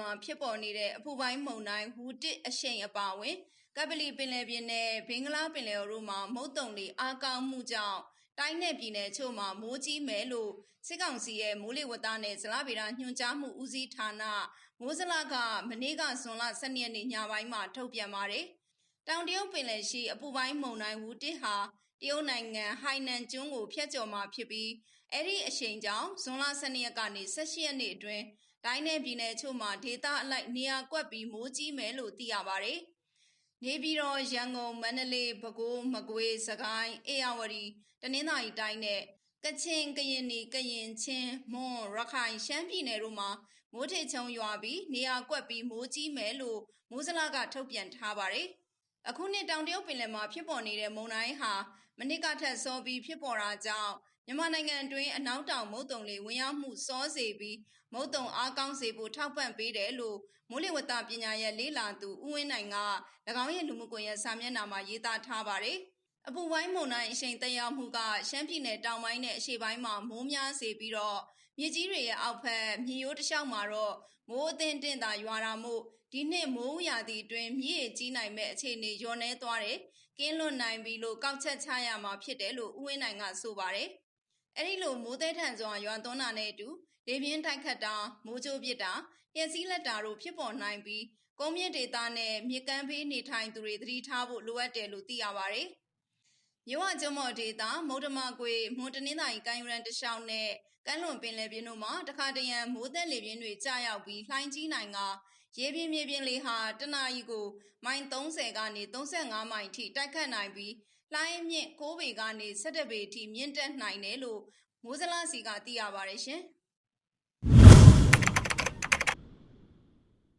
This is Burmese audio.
မှာဖြစ်ပေါ်နေတဲ့အပူပိုင်းမုန်တိုင်းဝူတစ်အရှိန်အပါအဝင်ကပလီပင်လယ်ပြင်နဲ့ဘင်္ဂလားပင်လယ်အော်တို့မှာမုတ်တုံလေအားကောင်းမှုကြောင့်တိုင်းနယ်ပြည်နယ်ချို့မှာမိုးကြီးမယ်လို့စစ်ကောင်စီရဲ့မိုးလေဝသနဲ့ဇလဗေဒညွှန်ကြားမှုဦးစီးဌာနမိုးစလကမနေ့ကဇွန်လ12ရက်နေ့ညပိုင်းမှာထုတ်ပြန်ပါတယ်။တောင်တရုတ်ပင်လယ်ရှိအပူပိုင်းမုန်တိုင်းဝူတစ်ဟာတရုတ်နိုင်ငံဟိုင်နန်ကျွန်းကိုဖျက်ကျော်မှာဖြစ်ပြီးအဲ့ဒီအရှိန်ကြောင့်ဇွန်လ12ရက်ကနေ18ရက်နေ့အတွင်း တိုင်းနယ်ပြည်နယ်ချို့မှာဒေသအလိုက်နေရာကွက်ပြီးမိုးကြီးမယ်လို့သိရပါတယ်။နေပြည်တော်ရန်ကုန်မန္တလေးပဲခူးမကွေးစကိုင်းအေရဝတီတနင်္သာရီတိုင်းနဲ့ကချင်ကရင်နီကရင်ချင်းမွန်ရခိုင်ရှမ်းပြည်နယ်တို့မှာမိုးထေချုံရွာပြီးနေရာကွက်ပြီးမိုးကြီးမယ်လို့မိုးစလာကထုတ်ပြန်ထားပါတယ်။အခုနှစ်တောင်တရုတ်ပင်လယ်မှာဖြစ်ပေါ်နေတဲ့မုန်တိုင်းဟာမနစ်ကထက်စောပြီးဖြစ်ပေါ်တာကြောင့် မြန်မာနိုင်ငံအတွင်းအနောက်တောင်မုတ်တုံလေဝင်ရောက်မှုစောစေပြီးမုတ်တုံအားကောင်းစေဖို့ထောက်ပံ့ပေးတယ်လို့မိုးလေဝသပညာရဲ့လေးလာသူဦးဝင်းနိုင်က၎င်းရဲ့လူမှုကွန်ရက်စာမျက်နှာမှာရေးသားထားပါတယ်။အပူပိုင်းမုန်တိုင်းအရှိန်တက်ရောက်မှုကရှမ်းပြည်နယ်တောင်ပိုင်းနဲ့အရှေ့ပိုင်းမှာမိုးများစေပြီးတော့မြေကြီးတွေရဲ့အောက်ဖက်မြေရိုးတစ်လျှောက်မှာတော့မိုးအသင်းတင်သာရွာတာမို့ဒီနှစ်မိုးရာသီအတွင်းမြစ်ရကြီးနိုင်မဲ့အခြေအနေညော်နေသွားတယ်။ကင်းလွတ်နိုင်ပြီလို့ကောက်ချက်ချရမှာဖြစ်တယ်လို့ဦးဝင်းနိုင်ကဆိုပါတယ်။ အဲ့ဒီလိုမိုးသေးထန်စွာရွာသွန်းတာနဲ့အတူလေပြင်းတိုက်ခတ်တာမိုးကြိုးပစ်တာပျက်စီးလက်တာတို့ဖြစ်ပေါ်နိုင်ပြီးကုန်းမြင့်ဒေသနဲ့မြေကမ်းဘေးနေထိုင်သူတွေသတိထားဖို့လိုအပ်တယ်လို့သိရပါတယ်။မြဝကျွန်းမော်ဒေတာမုဒ္ဓမကွေမွန်တနင်္သာရီကမ်းယူရန်တလျှောက်နဲ့ကမ်းလွန်ပင်လယ်ပြင်တို့မှာတခါတရံမိုးသက်လေပြင်းတွေကြာရောက်ပြီးလှိုင်းကြီးနိုင်ကရေပြင်းမြေပြင်းလေဟာတနအီကိုမိုင်30ကနေ35မိုင်ထိတိုက်ခတ်နိုင်ပြီး လှိုင်းမြင့်6ပေကနေ17ပေထိမြင့်တက်နိုင်တယ်လို့မိုးစလားစီကသိရပါတယ်ရှင်။